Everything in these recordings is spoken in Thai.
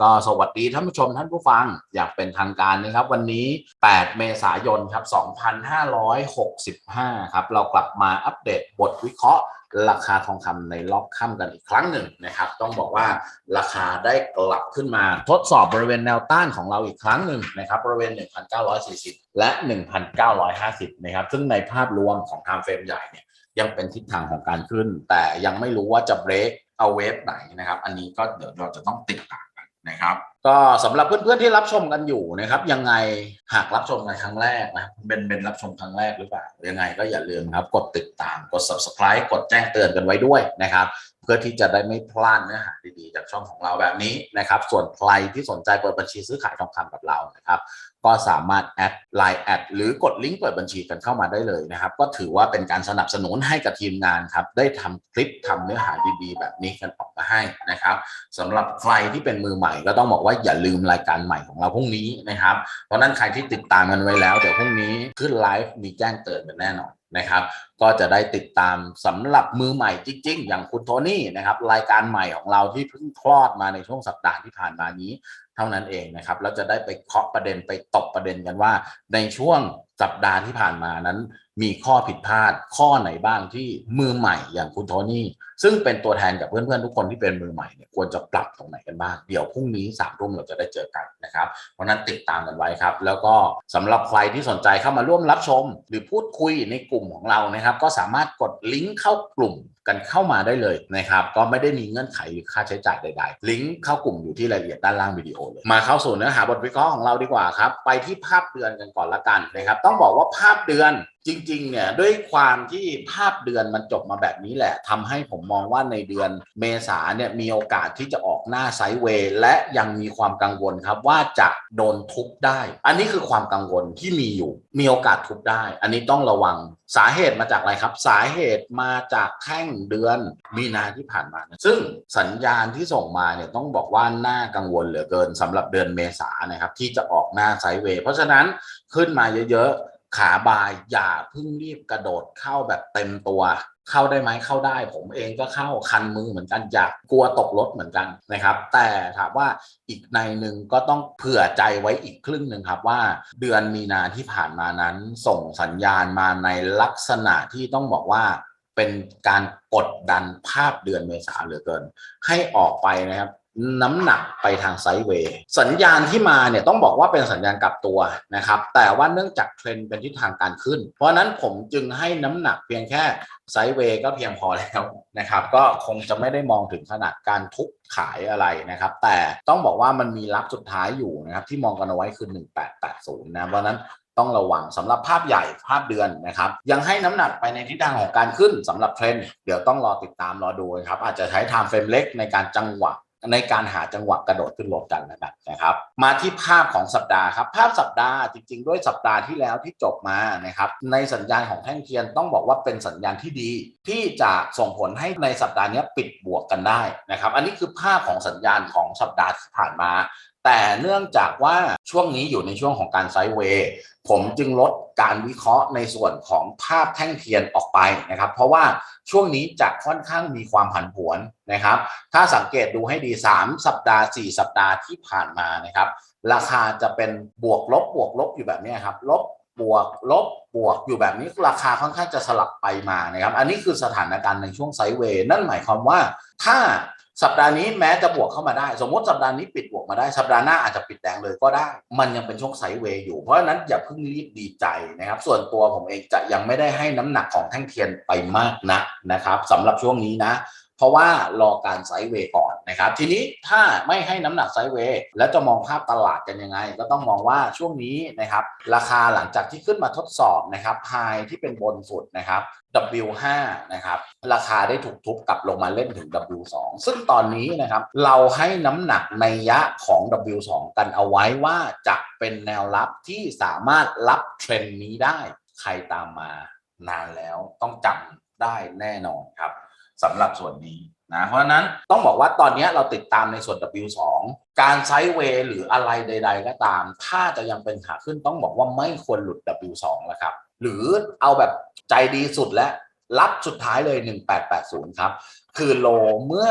ก็สวัสดีท่านผู้ชมท่านผู้ฟังอยากเป็นทางการนะครับ วันนี้ 8 เมษายนครับ 2565 ครับ เรากลับมาอัปเดตบทวิเคราะห์ ราคาทองคำในรอบค่ำกันอีกครั้งหนึ่งนะครับ ต้องบอกว่าราคาได้กลับขึ้นมาทดสอบบริเวณแนวต้านของเราอีกครั้งหนึ่งนะครับบริเวณ 1,940 และ 1,950 นะครับ ซึ่งในภาพรวมของ time frame ใหญ่เนี่ยยังเป็นทิศทางของการขึ้น แต่ยังไม่รู้ว่าจะเบรกเอาเวฟไหนนะครับ อันนี้ก็เดี๋ยวเราจะต้องติดตาม นะครับ ก็สำหรับเพื่อนๆที่รับชมกันอยู่นะครับ ยังไงหากรับชมในครั้งแรกนะเป็นเป็นรับชมครั้งแรกหรือเปล่ายังไงก็อย่าลืมครับกดติดตามกด subscribe กดแจ้งเตือนกันไว้ด้วยนะครับ เพื่อที่จะได้ไม่พลาดเนื้อหาดีๆ จากช่องของเราแบบนี้นะครับ ส่วนใครที่สนใจเปิดบัญชีซื้อขายทองคำกับเรานะครับ ก็สามารถแอดไลน์แอดหรือกดลิงก์เปิดบัญชีกันเข้ามาได้เลยนะครับ ก็ถือว่าเป็นการสนับสนุนให้กับทีมงานครับ ได้ทำคลิปทำเนื้อหาดีๆ แบบนี้กันออกมาให้นะครับสำหรับใครที่เป็นมือใหม่ก็ต้องบอกว่าอย่าลืมรายการใหม่ของเราพรุ่งนี้นะครับ เพราะนั้นใครที่ติดตามกันไว้แล้วเดี๋ยวพรุ่งนี้ขึ้นไลฟ์มีแจ้งเตือนกันแน่นอนนะครับก็จะได้ติดตามสำหรับมือใหม่จริง ๆ อย่างคุณโทนี่นะครับรายการใหม่ของเราที่เพิ่งคลอดมาในช่วงสัปดาห์ที่ผ่านมานี้ เท่านั้นเองนะครับแล้วจะได้ไปเคาะประเด็นไปตบประเด็นกันว่าในช่วงสัปดาห์ที่ผ่านมานั้นมีข้อผิดพลาดข้อไหนบ้างที่มือใหม่อย่างคุณโทนี่ซึ่งเป็นตัวแทนกับเพื่อนๆทุกคนที่เป็นมือใหม่เนี่ยควรจะปรับตรงไหนกันบ้าง เดี๋ยวพรุ่งนี้สามทุ่มเราจะได้เจอกันนะครับเพราะนั้นติดตามกันไว้ครับ แล้วก็สำหรับใครที่สนใจเข้ามาร่วมรับชม หรือพูดคุยในกลุ่มของเรานะครับ ก็สามารถกดลิงก์เข้ากลุ่มกันเข้ามาได้เลยนะครับ ก็ไม่ได้มีเงื่อนไขหรือค่าใช้จ่ายใดๆ ลิงก์เข้ากลุ่มอยู่ที่รายละเอียดด้านล่างวิดีโอเลยมาเข้าสู่เนื้อหาบทวิเคราะห์ของเราดีกว่าครับไปที่ภาพเดือนกันก่อนละกันนะครับต้องบอกว่าภาพเดือน จริงๆ เนี่ยด้วยความที่ภาพเดือนมันจบมาแบบนี้แหละทำให้ผมมองว่าในเดือนเมษาเนี่ยมีโอกาสที่จะออกหน้าไซด์เวย์และยังมีความกังวลครับว่าจะโดนทุบได้ อันนี้คือความกังวลที่มีอยู่ มีโอกาสทุบได้ อันนี้ต้องระวังสาเหตุมาจากอะไรครับ สาเหตุมาจากแท่งเดือนมีนาที่ผ่านมานะซึ่งสัญญาณที่ส่งมาเนี่ยต้องบอกว่าน่ากังวลเหลือเกินสำหรับเดือนเมษานะครับที่จะออกหน้าไซด์เวย์เพราะฉะนั้นขึ้นมาเยอะๆ ขาบายอย่าเพิ่งรีบกระโดดเข้าแบบเต็มตัว เข้าได้ไหมเข้าได้ ผมเองก็เข้าคันมือเหมือนกันอยากกลัวตกรถเหมือนกันนะครับ แต่ถามว่าอีกในหนึ่งก็ต้องเผื่อใจไว้อีกครึ่งหนึ่งครับว่า เดือนมีนาที่ผ่านมานั้น ส่งสัญญาณมาในลักษณะที่ต้องบอกว่าเป็นการกดดันภาพเดือนเมษาเหลือเกิน ให้ออกไปนะครับ น้ำหนักไปทางไซด์เวย์สัญญาณที่มาเนี่ยต้องบอกว่าเป็นสัญญาณกลับตัวนะครับ แต่ว่าเนื่องจากเทรนด์เป็นทิศทางการขึ้น เพราะนั้นผมจึงให้น้ำหนักเพียงแค่ไซด์เวย์ก็เพียงพอแล้วนะครับ ก็คงจะไม่ได้มองถึงขนาดการทุบขายอะไรนะครับ แต่ต้องบอกว่ามันมีรับสุดท้ายอยู่นะครับ ที่มองกันเอาไว้คือ 1880 นะเพราะนั้นต้องระวังสำหรับภาพใหญ่ภาพเดือนนะครับ ยังให้น้ำหนักไปในทิศทางของการขึ้นสำหรับเทรนด์เดี๋ยวต้องรอติดตามรอดูครับ อาจจะใช้ time frame เล็กในการจังหวะ ในการหาจังหวะกระโดดขึ้นลงกันนะครับนะครับ มาที่ภาพของสัปดาห์ครับ ภาพสัปดาห์จริง ๆ ด้วยสัปดาห์ที่แล้วที่จบมานะครับ ในสัญญาณของแท่งเทียนต้องบอกว่าเป็นสัญญาณที่ดี ที่จะส่งผลให้ในสัปดาห์นี้ปิดบวกกันได้นะครับ อันนี้คือภาพของสัญญาณของสัปดาห์ที่ผ่านมา แต่เนื่องจากว่าช่วงนี้อยู่ในช่วงของการไซด์เวย์ผมจึงลดการวิเคราะห์ในส่วนของภาพแท่งเทียนออกไปนะครับ เพราะว่าช่วงนี้จะค่อนข้างมีความผันผวนนะครับ ถ้าสังเกตดูให้ดี 3 สัปดาห์ 4 สัปดาห์ที่ผ่านมานะครับ ราคาจะเป็นบวกลบบวกลบอยู่แบบนี้ครับ ลบบวกลบบวกอยู่แบบนี้ราคาค่อนข้างจะสลับไปมานะครับ อันนี้คือสถานการณ์ในช่วงไซด์เวย์นั่นหมายความว่าถ้า สัปดาห์นี้แม้จะบวกเข้ามาได้ สมมติสัปดาห์นี้ปิดบวกมาได้ สัปดาห์หน้าอาจจะปิดแดงเลยก็ได้ มันยังเป็นช่วงไซด์เวย์อยู่เพราะฉะนั้นอย่าเพิ่งรีบดีใจนะครับ ส่วนตัวผมเองจะยังไม่ได้ให้น้ำหนักของแท่งเทียนไปมากนักนะครับสำหรับช่วงนี้นะ เพราะว่ารอการไซด์เวย์ก่อนนะครับ ทีนี้ถ้าไม่ให้น้ำหนักไซด์เวย์แล้วจะมองภาพตลาดกันยังไง ก็ต้องมองว่าช่วงนี้นะครับ ราคาหลังจากที่ขึ้นมาทดสอบนะครับไฮที่เป็นบนสุดนะครับ W5 นะครับราคาได้ถูกทุบกลับลงมาเล่นถึง W2 ซึ่งตอนนี้นะครับเราให้น้ำหนักในยะของ W2 กันเอาไว้ว่าจะเป็นแนวรับที่สามารถรับเทรนด์นี้ได้ ใครตามมานานแล้วต้องจำได้แน่นอนครับ สำหรับส่วนนี้นะเพราะฉะนั้นต้องบอกว่าตอนนี้เราติดตามในส่วน W2 การไซด์เวย์หรืออะไรใด ๆ ก็ตาม ถ้าจะยังเป็นขาขึ้นต้องบอกว่าไม่ควรหลุด W2 แล้วครับ หรือเอาแบบใจดีสุดและรับสุดท้ายเลย 1880 ครับ คือโลเมื่อ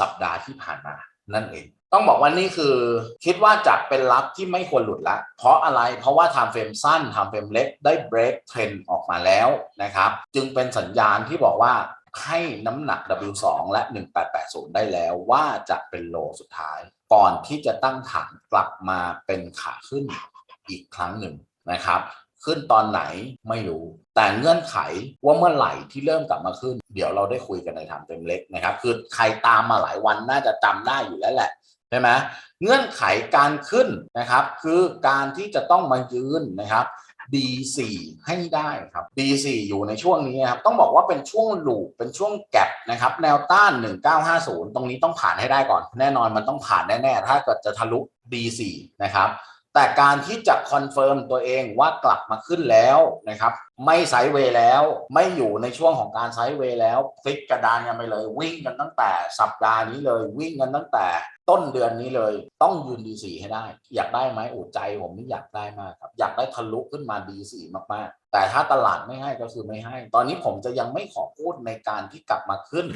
สัปดาห์ที่ผ่านมานั่นเอง ต้องบอกว่านี่คือคิดว่าจะเป็นรับที่ไม่ควรหลุดละเพราะอะไรเพราะว่า time frame สั้น time frame เล็กได้ break trend ออกมาแล้วนะครับ จึงเป็นสัญญาณที่บอกว่า ให้น้ำหนัก W2 และ 1880 ได้แล้วว่าจะเป็นโลสุดท้าย ก่อนที่จะตั้งฐานกลับมาเป็นขาขึ้นอีกครั้งหนึ่งนะครับ ขึ้นตอนไหนไม่รู้ แต่เงื่อนไขว่าเมื่อไหร่ที่เริ่มกลับมาขึ้น เดี๋ยวเราได้คุยกันในทางเต็มเล็กนะครับ คือใครตามมาหลายวันน่าจะจำได้อยู่แล้วแหละใช่ไหมเงื่อนไขการขึ้นนะครับ คือการที่จะต้องมายืนนะครับ D4 ให้ได้ครับ D4 อยู่ในช่วงนี้ครับต้องบอกว่าเป็นช่วงหลูเป็นช่วงแก็บนะครับแนวต้าน 1950 ตรงนี้ต้องผ่านให้ได้ก่อน แน่นอนมันต้องผ่านแน่ๆถ้าเกิดจะทะลุ D4 นะครับแต่การที่จะคอนเฟิร์มตัวเองว่ากลับมาขึ้นแล้วนะครับไม่ไซด์เวย์แล้วไม่อยู่ในช่วงของการไซด์เวย์แล้วพลิกกระดานกันไปเลยวิ่งกันตั้งแต่สัปดาห์นี้เลยวิ่งกันตั้งแต่ต้นเดือนนี้เลย ต้องยืน D4 ให้ได้ อยากได้ไหมอุดใจผมนี่อยากได้มากครับ อยากได้ทะลุขึ้นมา D4 มากๆ แต่ถ้าตลาดไม่ให้ก็คือไม่ให้ ตอนนี้ผมจะยังไม่ขอพูดในการที่กลับมาขึ้น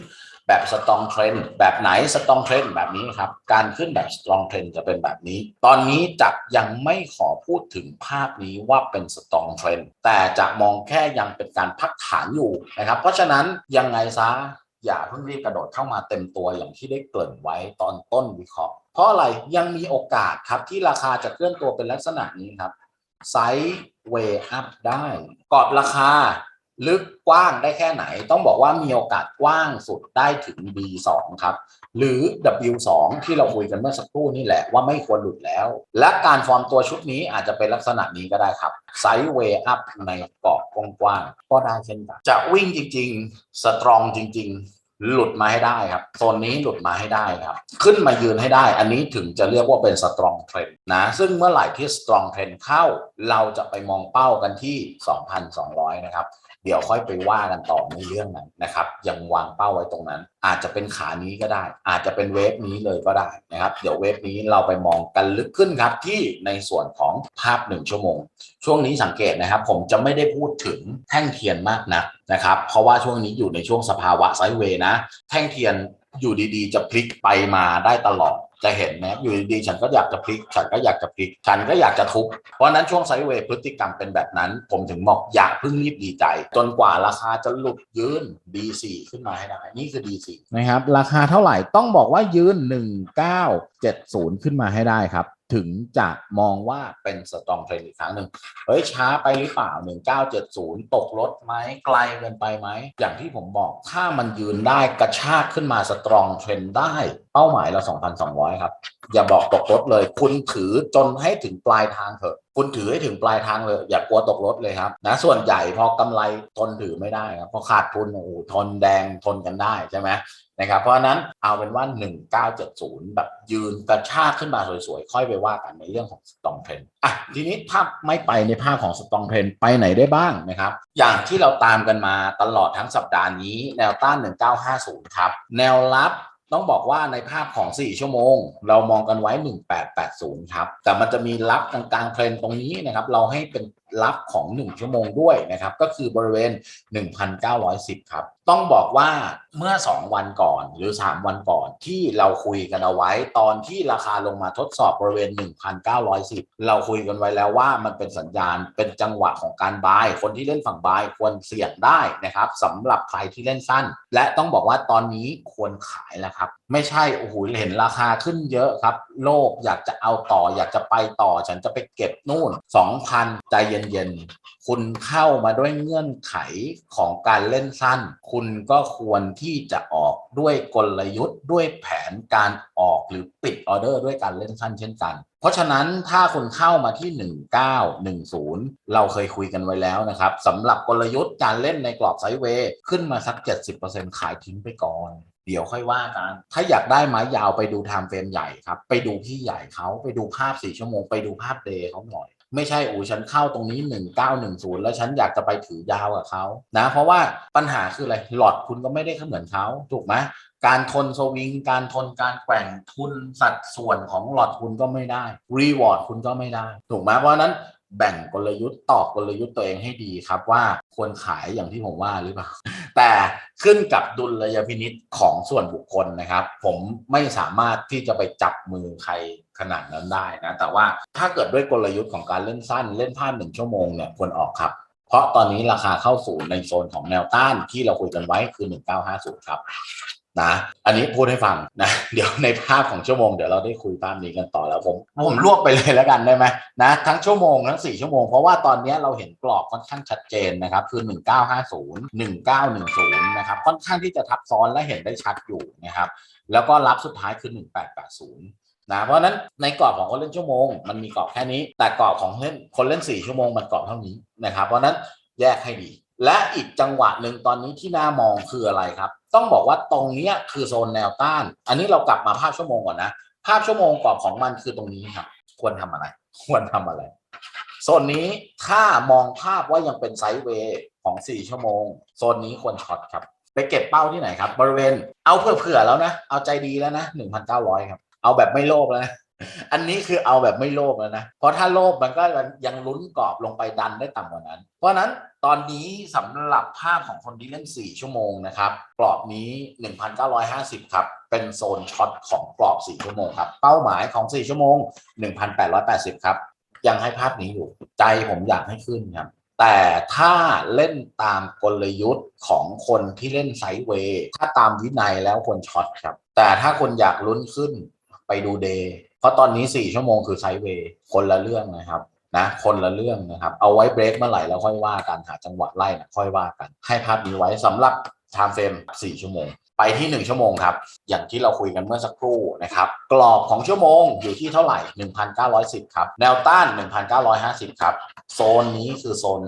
แบบสตรองเทรนแบบไหนสตรองเทรนแบบนี้ครับ การขึ้นแบบสตรองเทรนจะเป็นแบบนี้ ตอนนี้จะยังไม่ขอพูดถึงภาพนี้ว่าเป็นสตรองเทรนแต่จะมองแค่ยังเป็นการพักฐานอยู่นะครับ เพราะฉะนั้นยังไงซะ อย่าเพิ่งรีบกระโดดเข้ามาเต็มตัวอย่างที่ได้เกริ่นไว้ตอนต้นวิเคราะห์ เพราะอะไรยังมีโอกาสครับที่ราคาจะเคลื่อนตัวเป็นลักษณะนี้ครับไซด์เวย์อัพได้กรอบราคาลึกกว้างได้แค่ไหน ต้องบอกว่ามีโอกาสกว้างสุดได้ถึง B2 ครับ หรือ W2 ที่เราคุยกันเมื่อสักครู่นี่แหละว่าไม่ควรหลุดแล้ว และการฟอร์มตัวชุดนี้อาจจะเป็นลักษณะนี้ก็ได้ครับไซด์เวย์อัพในกรอบกว้างๆก็ได้เช่นกันจะวิ่งจริงๆ สตรองจริง ๆ หลุดมาให้ได้ครับโซนนี้หลุดมาให้ได้ครับ ขึ้นมายืนให้ได้ อันนี้ถึงจะเรียกว่าเป็นสตรองเทรนนะ ซึ่งเมื่อไหร่ที่สตรองเทรนเข้า เราจะไปมองเป้ากันที่ 2,200 นะครับ เดี๋ยวค่อยไปว่ากันต่อในเรื่องนั้นนะครับ ยังวางเป้าไว้ตรงนั้น อาจจะเป็นขานี้ก็ได้ อาจจะเป็นเวฟนี้เลยก็ได้นะครับ เดี๋ยวเวฟนี้เราไปมองกันลึกขึ้นครับที่ในส่วนของภาพ1ชั่วโมง ช่วงนี้สังเกตนะครับ ผมจะไม่ได้พูดถึงแท่งเทียนมากนะนะครับ เพราะว่าช่วงนี้อยู่ในช่วงสภาวะไซด์เวย์นะ แท่งเทียน อยู่ดีๆ จะพลิกไปมาได้ตลอดจะเห็นนะอยู่ดีๆฉันก็อยากจะพลิก ฉันก็อยากจะพลิก ฉันก็อยากจะทุบเพราะนั้นช่วงไซเวย์พฤติกรรมเป็นแบบนั้น ผมถึงบอกอยากพึ่งรีบดีใจ จนกว่าราคาจะหลุดยืน D4 ขึ้นมาให้ได้นี่คือ D4 นะครับ ราคาเท่าไหร่ต้องบอกว่ายืน 1970 ขึ้นมาให้ได้ครับ ถึงจะมองว่าเป็นสตรองเทรนอีกครั้งหนึ่งเฮ้ยช้าไปหรือเปล่า 1970 ตกรถไหมไกลเกินไปไหม อย่างที่ผมบอกถ้ามันยืนได้กระชากขึ้นมาสตรองเทรนได้ เป้าหมายเรา 2,200 ครับ อย่าบอกตกรถเลย คุณถือจนให้ถึงปลายทางเถอะ คุณถือให้ถึงปลายทางเลย อย่ากลัวตกรถเลยครับนะส่วนใหญ่พอกำไรทนถือไม่ได้ครับพอขาดทุนโอ้โหทนแดงทนกันได้ใช่ไหม นะครับ เพราะนั้นเอาเป็นว่า 1970 แบบยืนกระชากขึ้นมาสวยๆ ค่อยไปว่ากันในเรื่องของสตองเทรนอะทีนี้ถ้าไม่ไปในภาพของสตองเทรนไปไหนได้บ้างนะครับ อย่างที่เราตามกันมาตลอดทั้งสัปดาห์นี้ แนวต้าน 1950 ครับ แนวรับต้องบอกว่าในภาพของ 4 ชั่วโมง เรามองกันไว้ 1880 ครับ แต่มันจะมีรับกลางๆเทรนตรงนี้นะครับ เราให้เป็นรับของ 1 ชั่วโมงด้วยนะครับ ก็คือบริเวณ 1,910 ครับ ต้องบอกว่า เมื่อ 2 วันก่อนหรือ 3 วันก่อนที่เราคุยกันเอาไว้ ตอนที่ราคาลงมาทดสอบบริเวณ 1,910 เราคุยกันไว้แล้วว่ามันเป็นสัญญาณเป็นจังหวะของการบาย คนที่เล่นฝั่งบายควรเสี่ยงได้นะครับสำหรับใครที่เล่นสั้น และต้องบอกว่าตอนนี้ควรขายแล้วครับ ไม่ใช่โอ้โหเห็นราคาขึ้นเยอะครับ โลภอยากจะเอาต่ออยากจะไปต่อ ฉันจะไปเก็บนู่น 2,000 ใจเย็นๆ คุณเข้ามาด้วยเงื่อนไขของการเล่นสั้น คุณก็ควรที่จะออกด้วยกลยุทธ์ด้วยแผนการออกหรือปิดออเดอร์ด้วยการเล่นสั้นเช่นกัน เพราะฉะนั้นถ้าคุณเข้ามาที่ 1910 เราเคยคุยกันไว้แล้วนะครับสำหรับกลยุทธ์การเล่นในกรอบไซด์เวย์ขึ้นมาสัก 70%ขายทิ้งไปก่อนเดี๋ยวค่อยว่ากัน ถ้าอยากได้ไม้ยาวไปดูไทม์เฟรมใหญ่ครับ ไปดูพี่ใหญ่เขาไปดูภาพ4ชั่วโมง ไปดูภาพเดย์เขาหน่อย ไม่ใช่อูฉันเข้าตรงนี้ 1910 แล้วฉันอยากจะไปถือยาวกับเขานะ เพราะว่าปัญหาคืออะไรหลอดคุณก็ไม่ได้เหมือนเขาถูกไหมการทนสวิง การทนการแกว่งทุนสัดส่วนของหลอดคุณก็ไม่ได้รีวอร์ดคุณก็ไม่ได้ ถูกไหมเพราะนั้น แบ่งกลยุทธ์ตอบกลยุทธ์ตัวเองให้ดีครับว่าควรขายอย่างที่ผมว่าหรือเปล่า แต่ขึ้นกับดุลยพินิษของส่วนบุคคลนะครับ ผมไม่สามารถที่จะไปจับมือใครขนาดนั้นได้นะ แต่ว่าถ้าเกิดด้วยกลยุทธ์ของการเล่นสั้น เล่นพลาดหนึ่งชั่วโมงเนี่ยควรออกครับ เพราะตอนนี้ราคาเข้าสู่ในโซนของแนวต้านที่เราคุยกันไว้คือ 1950 ครับ นะ อันนี้พูดให้ฟังนะ เดี๋ยวในภาพของชั่วโมงเดี๋ยวเราได้คุยภาพนี้กันต่อแล้วผมผมรวบไปเลยแล้วกันได้ไหมนะทั้งชั่วโมงทั้ง 4 ชั่วโมง เพราะว่าตอนนี้เราเห็นกรอบค่อนข้างชัดเจนนะครับคือ 1950 1910 นะครับค่อนข้างที่จะทับซ้อนและเห็นได้ชัดอยู่นะครับแล้วก็รับสุดท้ายคือ 1880นะเพราะนั้นในกรอบของคนเล่นชั่วโมง มันมีกรอบแค่นี้ แต่กรอบของเล่นคนเล่น 4 ชั่วโมงมันกรอบเท่านี้นะครับเพราะนั้นแยกให้ดี และอีกจังหวะหนึ่งตอนนี้ที่น่ามองคืออะไรครับ ต้องบอกว่าตรงนี้คือโซนแนวต้าน อันนี้เรากลับมาภาพชั่วโมงก่อนนะ ภาพชั่วโมงกรอบของมันคือตรงนี้ครับ ควรทำอะไร ควรทำอะไร โซนนี้ถ้ามองภาพว่ายังเป็นไซด์เวย์ของ 4 ชั่วโมง โซนนี้ควรช็อตครับ ไปเก็บเป้าที่ไหนครับ บริเวณ เอาเผื่อๆแล้วนะ เอาใจดีแล้วนะ 1,900 ครับ เอาแบบไม่โลภแล้วนะ อันนี้คือเอาแบบไม่โลภแล้วนะ เพราะถ้าโลภมันก็ยังลุ้นกรอบลงไปดันได้ต่ำกว่านั้น เพราะนั้นตอนนี้สำหรับภาพของคนที่เล่น 4 ชั่วโมงนะครับ กรอบนี้ 1,950 ครับ เป็นโซนช็อตของกรอบ 4 ชั่วโมงครับ เป้าหมายของ 4 ชั่วโมง 1,880 ครับ ยังให้ภาพนี้อยู่ ใจผมอยากให้ขึ้นครับแต่ถ้าเล่นตามกลยุทธ์ของคนที่เล่นไซด์เวย์ ถ้าตามวินัยแล้วควรช็อตครับ แต่ถ้าคนอยากลุ้นขึ้น ไปดูเดย์เพราะตอนนี้4ชั่วโมงคือไซเวย์คนละเรื่องนะครับนะคนละเรื่องนะครับ เอาไว้เบรกเมื่อไหร่แล้วค่อยว่ากันหาจังหวะไล่นะค่อยว่ากัน ให้ภาพนี้ไว้สำหรับไทม์เฟรมสี่ชั่วโมง ไปที่ 1 ชั่วโมงครับ อย่างที่เราคุยกันเมื่อสักครู่นะครับ กรอบของชั่วโมงอยู่ที่เท่าไหร่ 1,910 ครับ แนวต้าน 1,950 ครับ โซนนี้คือโซน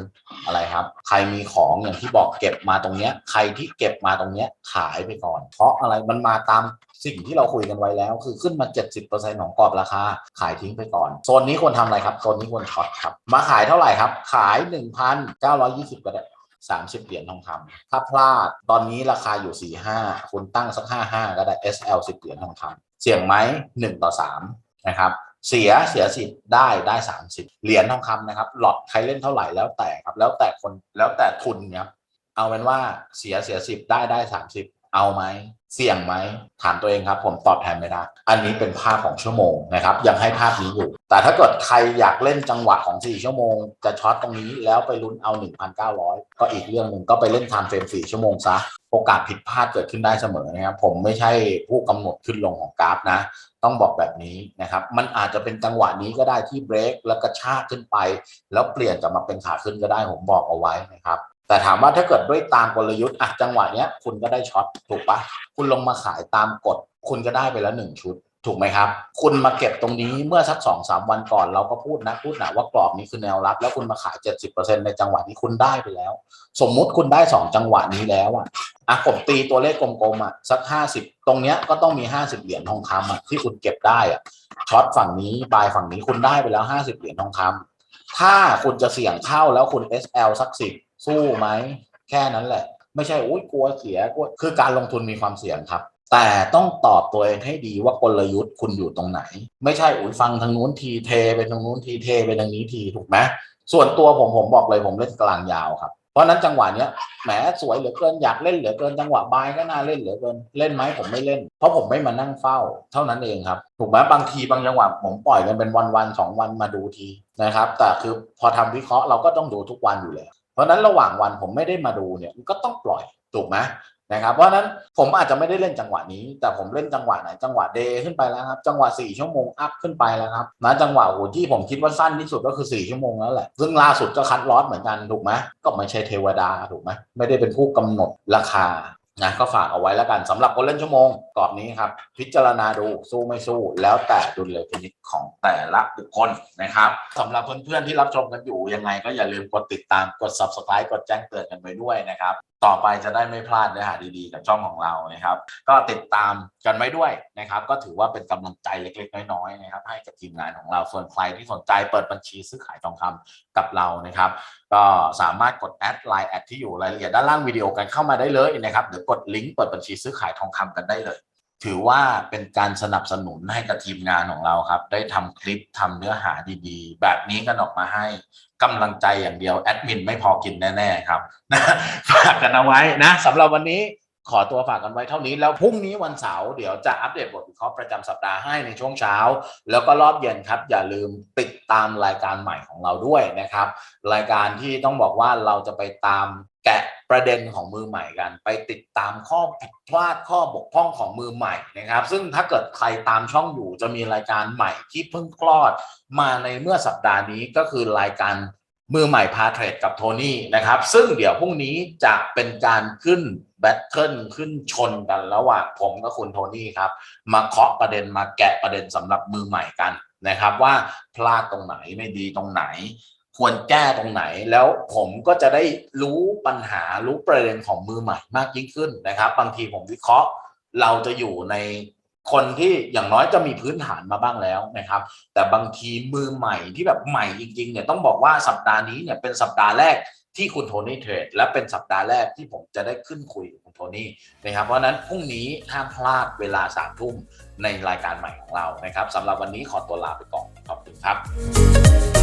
อะไรครับ ใครมีของอย่างที่บอกเก็บมาตรงเนี้ย ใครที่เก็บมาตรงเนี้ยขายไปก่อน เพราะอะไรมันมาตามสิ่งที่เราคุยกันไว้แล้ว คือขึ้นมา 70%ของกรอบราคา ขายทิ้งไปก่อน โซนนี้ควรทำอะไรครับ โซนนี้ควรช็อตครับ มาขายเท่าไหร่ครับ ขาย 1,920ก็ได้ 30 เหรียญทองคำถ้าพลาดตอนนี้ราคาอยู่ 45 คุณตั้งสัก 55 ก็ได้ SL 10 เหรียญทองคำเสี่ยงไหม1 ต่อ 3 นะครับ เสียเสียสิบได้ได้ 30 เหรียญทองคำนะครับหลอดใครเล่นเท่าไหร่แล้วแต่ครับ แล้วแต่คนแล้วแต่ทุนครับเอาเป็นว่าเสียเสียสิบได้ได้ 30 เอาไหม เสี่ยงไหมถามตัวเองครับ ผมตอบแทนไม่ได้ อันนี้เป็นภาพของชั่วโมงนะครับ ยังให้ภาพนี้อยู่ แต่ถ้าเกิดใครอยากเล่นจังหวะของ 4 ชั่วโมง จะช็อตตรงนี้แล้วไปลุ้นเอา 1,900 ก็อีกเรื่องหนึ่งก็ไปเล่นไทม์เฟรม4 ชั่วโมงซะ โอกาสผิดพลาดเกิดขึ้นได้เสมอนะครับ ผมไม่ใช่ผู้กำหนดขึ้นลงของกราฟนะ ต้องบอกแบบนี้นะครับ มันอาจจะเป็นจังหวะนี้ก็ได้ที่เบรกแล้วก็ชากขึ้นไป แล้วเปลี่ยนกลับมาเป็นขาขึ้นก็ได้ผมบอกเอาไว้นะครับ แต่ถามว่าถ้าเกิดด้วยตามกลยุทธ์อะจังหวะเนี้ยคุณก็ได้ช็อตถูกปะคุณลงมาขายตามกฎ คุณก็ได้ไปแล้วหนึ่งชุด ถูกไหมครับ คุณมาเก็บตรงนี้เมื่อสักสองสามวันก่อนเราก็พูดนะพูดนะว่ากรอบนี้คือแนวรับ แล้วคุณมาขาย70%ในจังหวะนี้คุณได้ไปแล้ว สมมุติคุณได้สองจังหวะนี้แล้วอะอะผมตีตัวเลขกลมๆอะสักห้าสิบตรงเนี้ยก็ต้องมีห้าสิบเหรียญทองคำอะที่คุณเก็บได้อะช็อตฝั่งนี้บายฝั่งนี้คุณได้ไปแล้วห้าสิบเหรียญทองคำถ้าคุณจะเสี่ยงเข้าแล้วคุณ SL สักสิบ สู้ไหม แค่นั้นแหละ ไม่ใช่อุ้ยกลัวเสียกลัวคือการลงทุนมีความเสี่ยงครับ แต่ต้องตอบตัวเองให้ดีว่ากลยุทธ์คุณอยู่ตรงไหน ไม่ใช่อุ้ยฟังทางนู้นทีเทไปทางนู้นทีเทไปทางนี้ทีถูกไหมส่วนตัวผมผมบอกเลยผมเล่นกลางยาวครับเพราะนั้นจังหวะเนี้ยแหมสวยเหลือเกินอยากเล่นเหลือเกินจังหวะบายก็น่าเล่นเหลือเกินเล่นไหมผมไม่เล่น เพราะผมไม่มานั่งเฝ้า เท่านั้นเองครับถูกไหมบางทีบางจังหวะผมปล่อยกันเป็นวันวันสองวันมาดูทีนะครับ แต่คือพอทำวิเคราะห์เราก็ต้องดูทุกวันอยู่แล้ว ราะนั้นระหว่างวันผมไม่ได้มาดูเนี่ยก็ต้องปล่อยถูกไหมนะครับเพราะนั้นผมอาจจะไม่ได้เล่นจังหวะนี้ แต่ผมเล่นจังหวะไหนจังหวะเดย์ขึ้นไปแล้วครับจังหวะ 4 ชั่วโมงอัพขึ้นไปแล้วครับนะจังหวะโหที่ผมคิดว่าสั้นที่สุดก็คือ 4 ชั่วโมงแล้วแหละซึ่งล่าสุดก็คัดลอสเหมือนกันถูกไหมก็ไม่ใช่เทวดาถูกไหมไม่ได้เป็นผู้กำหนดราคา นะก็ฝากเอาไว้แล้วกันสำหรับคนเล่นชั่วโมงกรอบนี้ครับ พิจารณาดูสู้ไม่สู้ แล้วแต่ดุลยพินิจของแต่ละบุคคลนะครับสำหรับเพื่อนๆที่รับชมกันอยู่ยังไง ก็อย่าลืมกดติดตามกด subscribe กดแจ้งเตือนกันไปด้วยนะครับต่อไปจะได้ไม่พลาดเนื้อหาดีๆ กับช่องของเรานะครับ ก็ติดตามกันไว้ด้วยนะครับ ก็ถือว่าเป็นกำลังใจเล็กๆ น้อยๆนะครับ ให้กับทีมงานของเราส่วนใครที่สนใจเปิดบัญชีซื้อขายทองคำกับเรานะครับ ก็สามารถกดแอดไลน์แอดที่อยู่รายละเอียดด้านล่างวิดีโอกันเข้ามาได้เลยนะครับหรือกดลิงก์เปิดบัญชีซื้อขายทองคำกันได้เลย ถือว่าเป็นการสนับสนุนให้กับทีมงานของเราครับ ได้ทำคลิปทำเนื้อหาดีๆ แบบนี้กันออกมาให้ กำลังใจอย่างเดียวแอดมินไม่พอกินแน่ๆครับนะฝากกันเอาไว้นะสำหรับวันนี้ขอตัวฝากกันไว้เท่านี้แล้วพรุ่งนี้วันเสาร์เดี๋ยวจะอัปเดตบทวิเคราะห์ประจำสัปดาห์ให้ในช่วงเช้า แล้วก็รอบเย็นครับ อย่าลืมติดตามรายการใหม่ของเราด้วยนะครับ รายการที่ต้องบอกว่าเราจะไปตามแกะ ประเด็นของมือใหม่กัน ไปติดตามข้อผิดพลาดข้อบกพร่องของมือใหม่นะครับ ซึ่งถ้าเกิดใครตามช่องอยู่จะมีรายการใหม่ที่เพิ่งคลอดมาในเมื่อสัปดาห์นี้ก็คือรายการมือใหม่พาเทรดกับโทนี่นะครับ ซึ่งเดี๋ยวพรุ่งนี้จะเป็นการขึ้นแบทเทิลขึ้นชนกันระหว่างผมกับคุณโทนี่ครับ มาเคาะประเด็นมาแกะประเด็นสำหรับมือใหม่กันนะครับ ว่าพลาดตรงไหนไม่ดีตรงไหน ควรแก้ตรงไหนแล้วผมก็จะได้รู้ปัญหารู้ประเด็นของมือใหม่มากยิ่งขึ้นนะครับ บางทีผมวิเคราะห์เราจะอยู่ในคนที่อย่างน้อยจะมีพื้นฐานมาบ้างแล้วนะครับ แต่บางทีมือใหม่ที่แบบใหม่จริงๆเนี่ยต้องบอกว่าสัปดาห์นี้เนี่ยเป็นสัปดาห์แรกที่คุณโทนี่เทรดและเป็นสัปดาห์แรกที่ผมจะได้ขึ้นคุยกับคุณโทนี่นะครับ เพราะนั้นพรุ่งนี้ห้ามพลาดเวลาสามทุ่มในรายการใหม่ของเรานะครับสำหรับวันนี้ขอตัวลาไปก่อนขอบคุณครับ